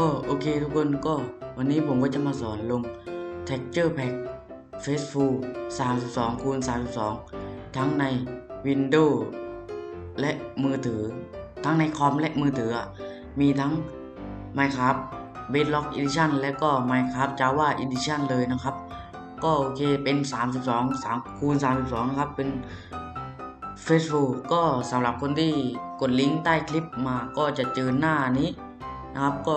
ก็โอเคทุกคนก็วันนี้ผมก็จะมาสอนลง Texture Pack Faceful 32คูณ32 ทั้งใน Windows และมือถือ ทั้งในคอมและมือถือ มีทั้ง Minecraft Bedrock Edition และก็ Minecraft Java Edition เลยนะครับ ก็โอเคเป็น 32 3คูณ32 นะครับ เป็น Facebook ก็สำหรับคนที่กดลิงก์ใต้คลิปมาก็จะเจอหน้านี้นะครับก็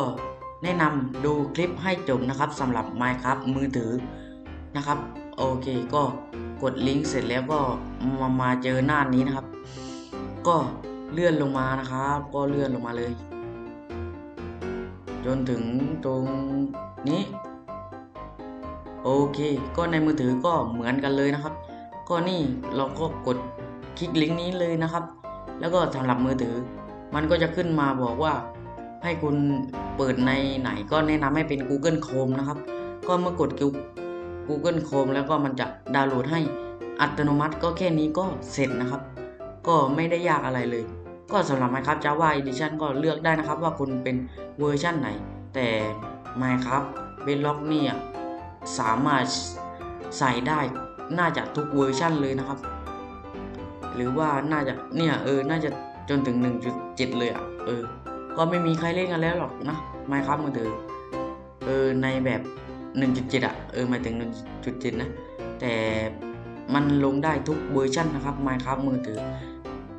แนะนำดูคลิปให้จบนะครับสำหรับ Minecraft มือถือนะครับ โอเคก็กดลิงก์เสร็จแล้วก็มามาเจอหน้านี้นะครับ ก็เลื่อนลงมานะครับ ก็เลื่อนลงมาเลย จนถึงตรงนี้ โอเค ก็ในมือถือก็เหมือนกันเลยนะครับ ก็นี่เราก็กดคลิกลิงก์นี้เลยนะครับ แล้วก็สำหรับมือถือ มันก็จะขึ้นมาบอกว่าให้คุณ เปิดในไหนก็แนะนำให้เป็น Google Chrome นะครับ ก็เมื่อกด Google Chrome แล้วก็มันจะดาวน์โหลดให้อัตโนมัติก็แค่นี้ก็เสร็จนะครับ ก็ไม่ได้ยากอะไรเลย ก็สำหรับ Minecraft Java Edition ก็เลือกได้นะครับว่าคุณเป็นเวอร์ชั่นไหน แต่ Minecraft Bedrock เนี่ยสามารถใส่ได้น่าจะทุกเวอร์ชั่นเลยนะครับ หรือว่าน่าจะเนี่ยเออน่าจะจนถึง 1.7 เลยอะเออ ก็ไม่มีใครเล่นกันแล้วหรอกนะ Minecraft มือถือเออในแบบ 1.7 อะ เออหมายถึง 1.7 นะ แต่มันลงได้ทุกเวอร์ชันนะครับ Minecraft มือถือ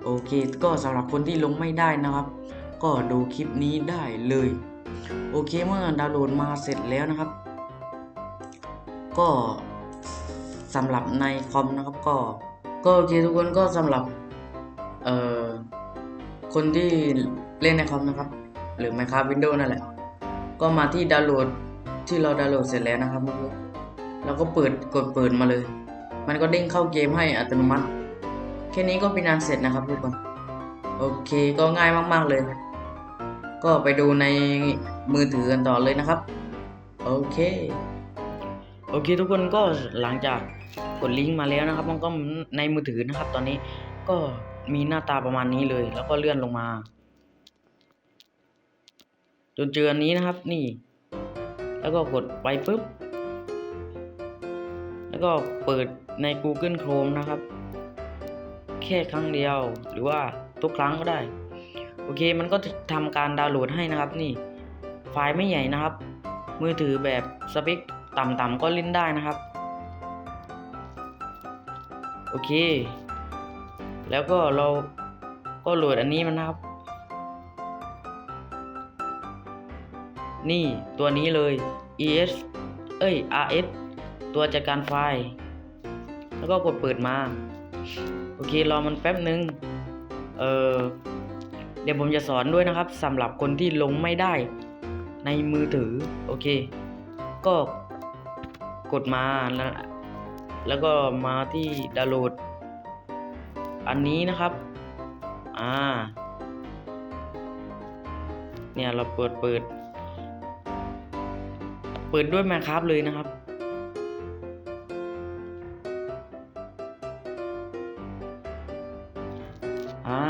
โอเค ก็สำหรับคนที่ลงไม่ได้นะครับ ก็ดูคลิปนี้ได้เลย โอเคเมื่อดาวน์โหลดมาเสร็จแล้วนะครับ ก็สำหรับในคอมนะครับก็ ก็โอเคทุกคนก็สำหรับ เอ่อ คนที่เล่นในคอมนะครับ หรือ Minecraft Windows นั่นแหละ ก็มาที่ดาวน์โหลดที่เราดาวน์โหลดเสร็จแล้วนะครับเมื่อกี้แล้วก็เปิดกดเปิดมาเลย มันก็เด้งเข้าเกมให้อัตโนมัติ แค่นี้ก็เป็นอันเสร็จนะครับทุกคนโอเคก็ง่ายมากๆเลย ก็ไปดูในมือถือกันต่อเลยนะครับ โอเค โอเคทุกคนก็หลังจากกดลิงก์มาแล้วนะครับ มันก็ในมือถือนะครับ ตอนนี้ ก็มีหน้าตาประมาณนี้เลย แล้วก็เลื่อนลงมา จนเจออันนี้นะครับ นี่ แล้วก็กดไปปุ๊บ แล้วก็เปิดใน Google Chrome นะครับ แค่ครั้งเดียว หรือว่าทุกครั้งก็ได้ โอเค มันก็จะทำการดาวน์โหลดให้นะครับ นี่ ไฟล์ไม่ใหญ่นะครับ มือถือแบบสเปคต่ำๆก็เล่นได้นะครับ โอเค แล้วก็เราก็โหลดอันนี้มันนะครับ นี่ตัวนี้เลย es เอ้ย rs ตัวจัดการไฟล์ แล้วก็กดเปิดมา โอเครอมันแป๊บนึง เออเดี๋ยวผมจะสอนด้วยนะครับสำหรับคนที่ลงไม่ได้ในมือถือ โอเค ก็กดมาแล้วแล้วก็มาที่ดาวน์โหลด อันนี้นะครับ อ่า เนี่ยเราเปิดเปิด เปิดด้วย Minecraft เลยนะครับ อ่า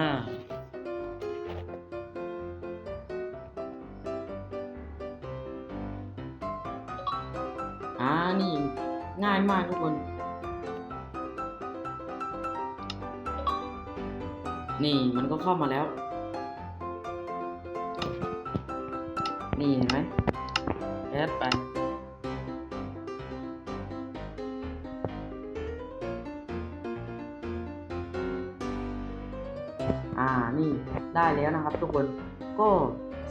อ่านี่ง่ายมากทุกคน นี่มันก็เข้ามาแล้ว นี่เห็นไหมแอดไป อ่า นี่ได้แล้วนะครับทุกคน ก็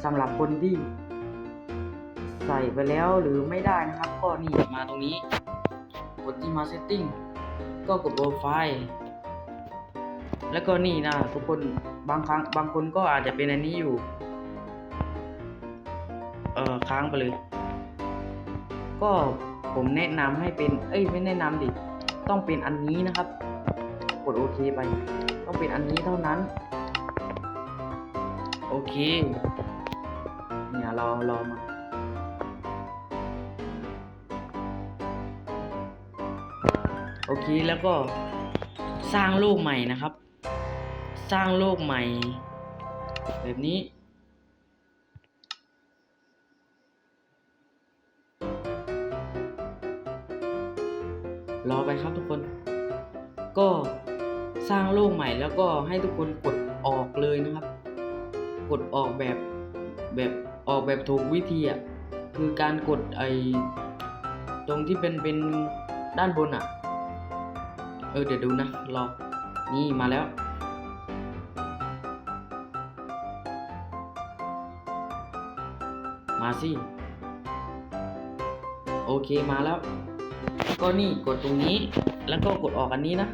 สำหรับคนที่ใส่ไปแล้วหรือไม่ได้นะครับ ก็นี่มาตรงนี้ กดที่มา setting ก็กดโปรไฟล์ แล้วก็นี่นะทุกคนบางครั้งบางคนก็อาจจะเป็นอันนี้อยู่ เออค้างไปเลย ก็ผมแนะนำให้เป็น เอ้ยไม่แนะนำดิ ต้องเป็นอันนี้นะครับ กดโอเคไป ต้องเป็นอันนี้เท่านั้น โอเค เนี่ยเรารอมาโอเคแล้วก็สร้างรูปใหม่นะครับ สร้างโลกใหม่ แบบนี้ รอไปครับทุกคน ก็สร้างโลกใหม่แล้วก็ให้ทุกคนกดออกเลยนะครับ กดออกแบบแบบออกแบบถูกวิธีอะคือการกดไอตรงที่เป็นเป็นด้านบนอะ เออเดี๋ยวดูนะรอนี่มาแล้ว มาสิ โอเคมาแล้ว ก็นี่กดตรงนี้ แล้วก็กดออกอันนี้นะ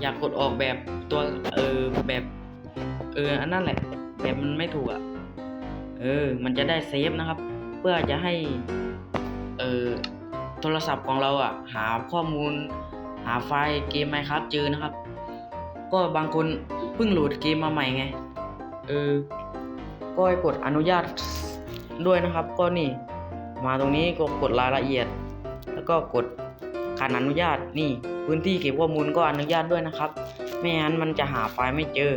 อยากกดออกแบบตัวเออแบบ เอออันนั้นแหละ แบบมันไม่ถูกอะ่ะ เออ มันจะได้เซฟนะครับ เพื่อจะให้ เออโทรศัพท์ของเราอะ หาข้อมูล หาไฟล์เกมไหมครับเจอนะครับ ก็บางคนเพิ่งโหลดเกมมาใหม่ไง เออก็ให้กดอนุญาต ด้วยนะครับ ก็นี่มาตรงนี้ก็กดรายละเอียด แล้วก็กดการอนุญาตนี่ พื้นที่เก็บข้อมูลก็อนุญาตด้วยนะครับ ไม่งั้นมันจะหาไฟล์ไม่เจอ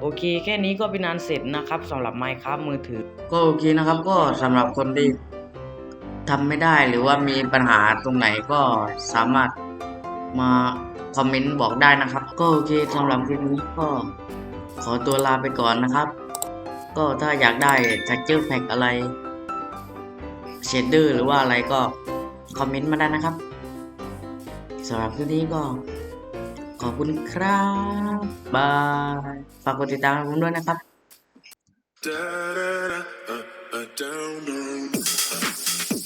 โอเค แค่นี้ก็เป็นอันเสร็จนะครับสำหรับ Minecraft มือถือ ก็โอเคนะครับก็สำหรับคนที่ทำไม่ได้หรือว่ามีปัญหาตรงไหนก็สามารถมาคอมเมนต์บอกได้นะครับ ก็โอเคสำหรับคลิปนี้ก็ขอตัวลาไปก่อนนะครับ ก็ถ้าอยากได้ texture pack อะไรเชดเดอร์หรือว่าอะไรก็คอมเมนต์มาได้นะครับสำหรับคลิปนี้ก็ขอบคุณครับบายฝากกดติดตามผมด้วยนะครับ Da da da, uh, uh, down, down.